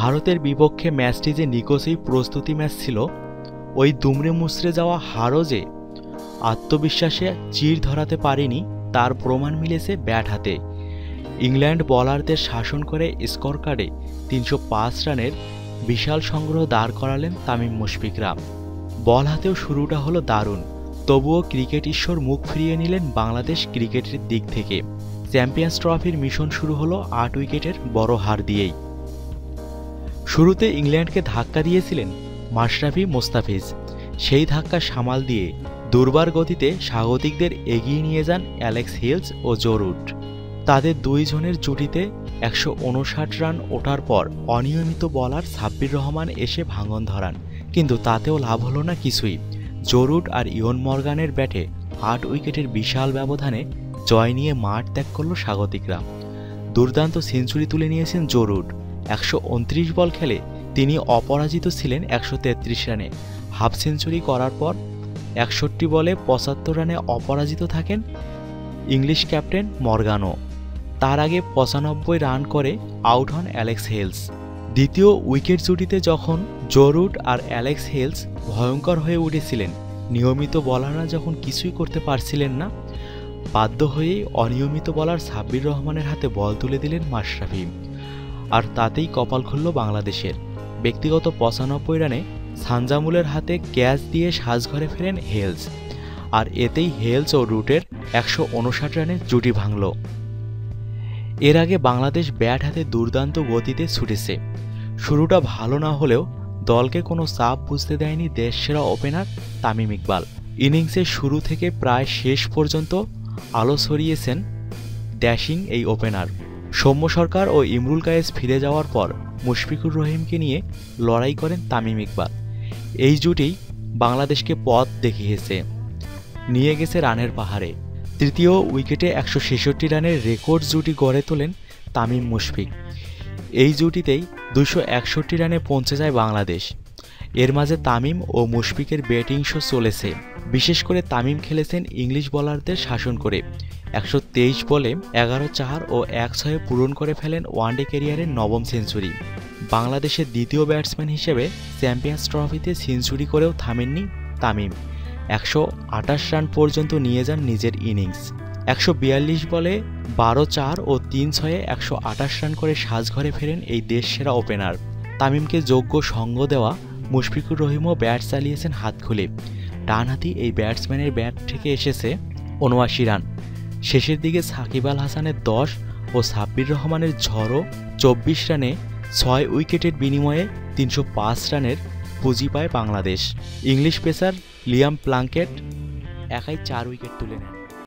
ভারতের বিপক্ষে ম্যাচটি যে নিকোসেই প্রস্তুতি ম্যাচ ছিল, ওই দুমড়ে মুচড়ে যাওয়া হারও যে আত্মবিশ্বাসে চির ধরাতে পারেনি, তার প্রমাণ মিলেছে ব্যাট হাতে। ইংল্যান্ড বলারদের শাসন করে স্কোর কার্ডে তিনশো পাঁচ রানের বিশাল সংগ্রহ দাঁড় করালেন তামিম মুশফিকরা। বল হাতেও শুরুটা হলো দারুণ, তবুও ক্রিকেট ঈশ্বর মুখ ফিরিয়ে নিলেন বাংলাদেশ ক্রিকেটের দিক থেকে। চ্যাম্পিয়ন্স ট্রফির মিশন শুরু হলো আট উইকেটের বড় হার দিয়েই। শুরুতে ইংল্যান্ডকে ধাক্কা দিয়েছিলেন মাশরাফি মোস্তাফিজ। সেই ধাক্কা সামাল দিয়ে দুর্বার গতিতে স্বাগতিকদের এগিয়ে নিয়ে যান অ্যালেক্স হিলস ও জোরুট তাদের দুইজনের জুটিতে একশো উনষাট রান ওঠার পর অনিয়মিত বলার সাব্বির রহমান এসে ভাঙন ধরান। কিন্তু তাতেও লাভ হলো না কিছুই। জরুট আর ইয়ন মর্গানের ব্যাটে আট উইকেটের বিশাল ব্যবধানে জয় নিয়ে মাঠ ত্যাগ করল স্বাগতিকরা। দুর্দান্ত সেঞ্চুরি তুলে নিয়েছেন জরুট একশো উনত্রিশ বল খেলে তিনি অপরাজিত ছিলেন একশো তেত্রিশ রানে। হাফ সেঞ্চুরি করার পর একষট্টি বলে পঁচাত্তর রানে অপরাজিত থাকেন ইংলিশ ক্যাপ্টেন মর্গানো। তার আগে পঁচানব্বই রান করে আউট হন অ্যালেক্স হেলস। দ্বিতীয় উইকেট জুটিতে যখন জরুট আর অ্যালেক্স হেলস ভয়ঙ্কর হয়ে উঠেছিলেন, নিয়মিত বলাররা যখন কিছুই করতে পারছিলেন না, বাধ্য হয়েই অনিয়মিত বলার সাব্বির রহমানের হাতে বল তুলে দিলেন মাশরাফি। আর তাতেই কপাল খুলল বাংলাদেশের। ব্যক্তিগত পঁচানব্বই রানে সানজামুলের হাতে ক্যাচ দিয়ে সাজঘরে ফেরেন হেলস। আর এতেই হেলস ও রুটের একশো উনষাট রানের জুটি ভাঙল। এর আগে বাংলাদেশ ব্যাট হাতে দুর্দান্ত গতিতে ছুটেছে। শুরুটা ভালো না হলেও দলকে কোনো চাপ বুঝতে দেয়নি দেশসেরা ওপেনার তামিম ইকবাল। ইনিংসের শুরু থেকে প্রায় শেষ পর্যন্ত আলো ছড়িয়েছেন ড্যাশিং এই ওপেনার। সৌম্য সরকার ও ইমরুল কায়েস ফিরে যাওয়ার পর মুশফিকুর রহিমকে নিয়ে লড়াই করেন তামিম ইকবাল। এই জুটি বাংলাদেশকে পথ দেখিয়েছে। নিয়ে গেছে রানের পাহাড়ে। তৃতীয় উইকেটে একশো ছেষট্টি রানের রেকর্ড জুটি গড়ে তোলেন তামিম মুশফিক। এই জুটিতেই দুশো একষট্টি রানে পৌঁছে যায় বাংলাদেশ। এর মাঝে তামিম ও মুশফিকের ব্যাটিং শো চলেছে। বিশেষ করে তামিম খেলেছেন ইংলিশ বোলারদের শাসন করে। একশো তেইশ বলে এগারো চার ও এক ছয়ে পূরণ করে ফেলেন ওয়ানডে ক্যারিয়ারের নবম সেঞ্চুরি। বাংলাদেশের দ্বিতীয় ব্যাটসম্যান হিসেবে চ্যাম্পিয়ন্স ট্রফিতে সেঞ্চুরি করেও থামেননি তামিম। একশো আটাশ রান পর্যন্ত নিয়ে যান নিজের ইনিংস। একশো বিয়াল্লিশ বলে বারো চার ও তিন ছয়ে একশো আটাশ রান করে সাজঘরে ফেরেন এই দেশ সেরা ওপেনার। তামিমকে যোগ্য সঙ্গ দেওয়া মুশফিকুর রহিমও ব্যাট চালিয়েছেন হাত খুলে। ডানহাতি এই ব্যাটসম্যানের ব্যাট থেকে এসেছে উনআশি রান। শেষের দিকে সাকিব আল হাসানের দশ ও সাব্বির রহমানের ঝড়ো চব্বিশ রানে ছয় উইকেটের বিনিময়ে তিনশো পাঁচ রানের পুঁজি পায় Bangladesh. English pacer Liam Plunkett একাই চার উইকেট তুলে নেন।